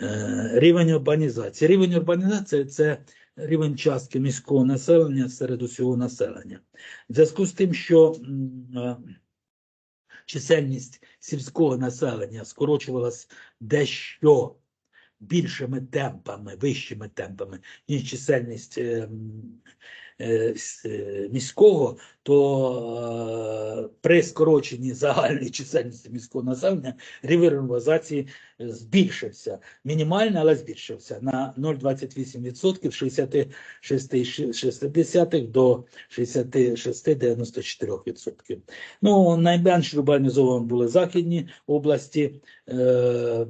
Е, Рівень урбанізації. Рівень урбанізації це рівень частки міського населення серед усього населення. В зв'язку з тим, що е, чисельність сільського населення скорочувалась дещо більшими темпами, вищими темпами, ніж чисельність е, м, е, міського, то при скороченні загальної чисельності міського населення рівень урбанізації збільшився. Мінімально, але збільшився на 0,28% з 66,6 до 66,94%. Ну, найменш урбанізовані були західні області, е,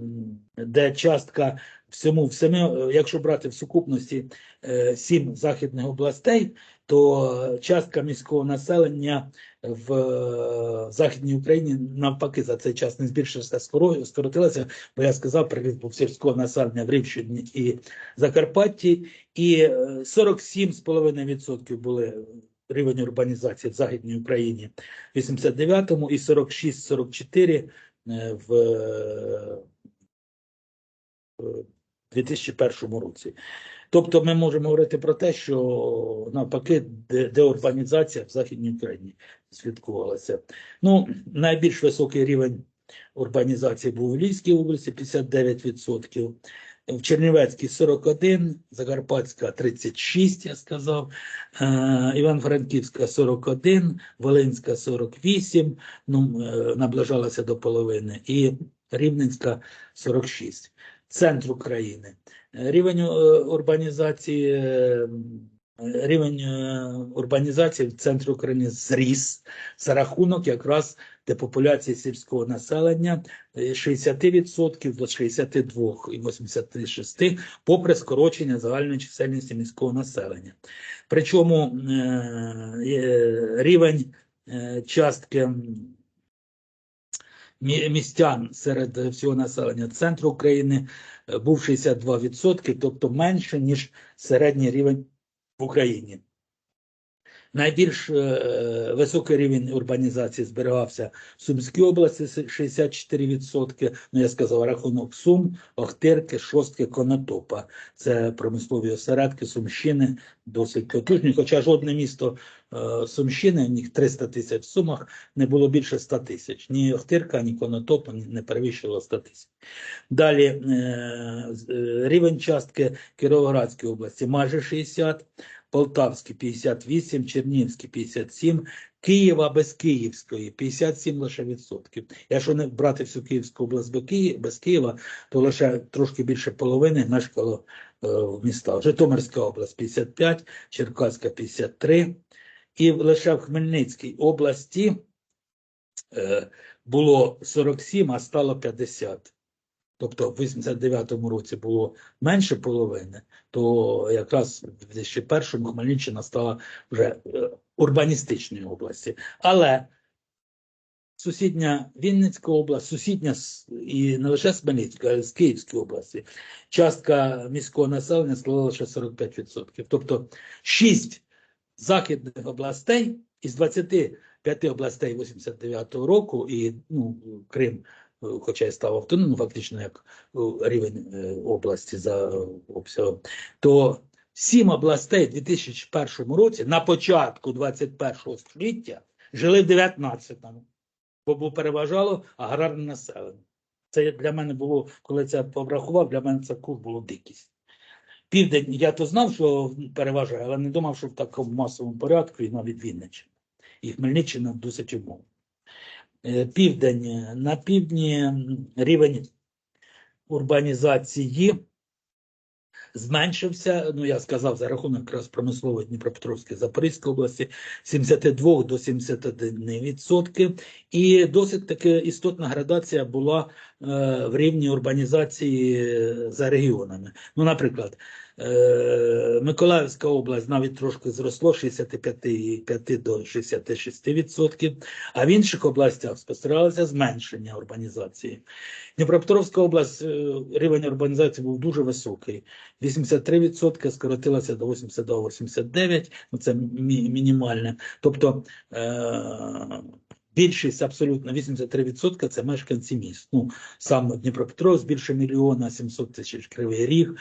де частка всьому, всьому, е, якщо брати в сукупності е, сім західних областей, то частка міського населення в е, Західній Україні навпаки за цей час не збільшилася, скоро- скоротилася, бо я сказав, привіз був сільського населення в Рівщині і Закарпатті, і е, 47,5% були рівень урбанізації в Західній Україні в 89-му і 46-44 е, в е, в 2001 році. Тобто ми можемо говорити про те, що навпаки деурбанізація в Західній Україні слідкувалася. Ну, найбільш високий рівень урбанізації був у Львівській області 59%, в Чернівецькій 41, Закарпатська 36, я сказав, е, Іван-Франківська 41, Волинська 48, ну, е, наближалася до половини, і Рівненська 46. Центр України. Е, Рівень е, урбанізації, е, рівень е, урбанізації в центрі України зріс за рахунок якраз депопуляції сільського населення е, 60% до 62 і 86, попри скорочення загальної чисельності міського населення. Причому рівень частки містян серед всього населення центру України е, був 62%, тобто менше, ніж середній рівень в Україні. Найбільш е, високий рівень урбанізації зберігався в Сумській області це 64%. Ну, я сказав, рахунок Сум, Охтирки, Шостки, Конотопа. Це промислові осередки Сумщини, досить потужні. Хоча жодне місто е, Сумщини, в них 300 тисяч в Сумах, не було більше 100 тисяч. Ні Охтирка, ні Конотопа не перевищувало 100 тисяч. Далі е, рівень частки Кіровоградської області майже 60, Полтавський 58, Чернівський 57, Києва без Київської 57 лише відсотків. Якщо не брати всю Київську область без Ки- без Києва, то лише трошки більше половини мешкало е, в містах. Житомирська область 55, Черкаська 53. І лише в Хмельницькій області е, було 47, а стало 50. Тобто в 89-му році було менше половини, то якраз в 2001-му Хмельниччина стала вже е, урбаністичною областю. Але сусідня Вінницька область, сусідня і не лише з Хмельницької, а й з Київської області, частка міського населення складала лише 45%. Тобто 6 західних областей із 25 областей 89-го року, і ну, Крим, хоча й став автономним, фактично як е, рівень е, області за е, обсягом, то сім областей в 2001 році на початку 21 століття жили в 19-му, бо переважало аграрне населення. Це для мене було, коли це обрахував, для мене це кур було дикість. Південь, я то знав, що переважає, але не думав, що в такому масовому порядку і навіть Вінниччина. І Хмельниччина досить умовно. Е, Південь. На півдні рівень урбанізації зменшився. Ну, я сказав, за рахунок якраз промислової Дніпропетровської Запорізької області 72 до 71%. І досить таки істотна градація була е, в рівні урбанізації е, за регіонами. Ну, наприклад, Миколаївська область навіть трошки зросло з 65 до 66%, а в інших областях спостерігалося зменшення урбанізації. Дніпропетровська область е, рівень урбанізації був дуже високий. 83% скоротилося до 82-89, ну це мі- мінімальне. Тобто е- Більшість абсолютно 83% це мешканці міст. Ну, сам Дніпропетровськ більше мільйона, 700 тисяч Кривий Ріг,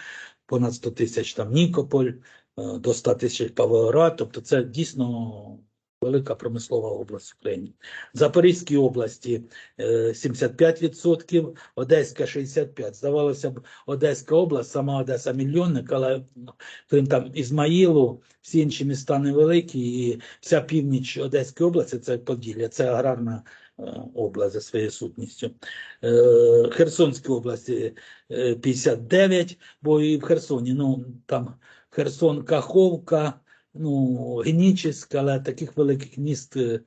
понад 100 тисяч там Нікополь, е, до 100 тисяч Павлоград. Тобто це дійсно велика промислова область України. В Запорізькій області е, 75%, Одеська 65%. Здавалося б, Одеська область, сама Одеса мільйонник, але ну, крім там Ізмаїлу, всі інші міста невеликі, і вся північ Одеської області це Поділля, це аграрна е, область за своєю сутністю. Е, Херсонській області е, 59, бо і в Херсоні, ну там Херсон, Каховка, ну, Генічеськ, але таких великих міст е,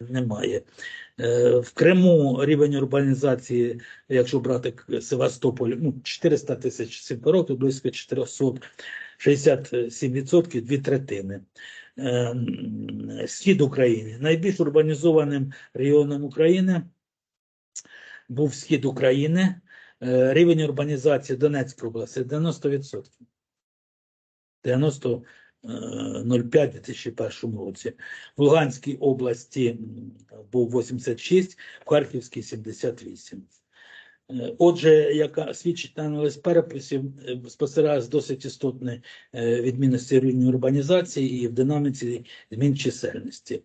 немає. Е, В Криму рівень урбанізації, якщо брати Севастополь, ну, 400 тисяч сімфороків, близько 400, 67%, дві третини. Е, Схід України. Найбільш урбанізованим регіоном України був схід України. Е, Рівень урбанізації Донецької області 90%. 90 е, 0,5 у 2001 році. В Луганській області був 86, в Харківській 78. Е, Отже, яка свідчить на аналіз переписів, е, спостерігається досить істотні відмінності рівня урбанізації і в динаміці змін чисельності.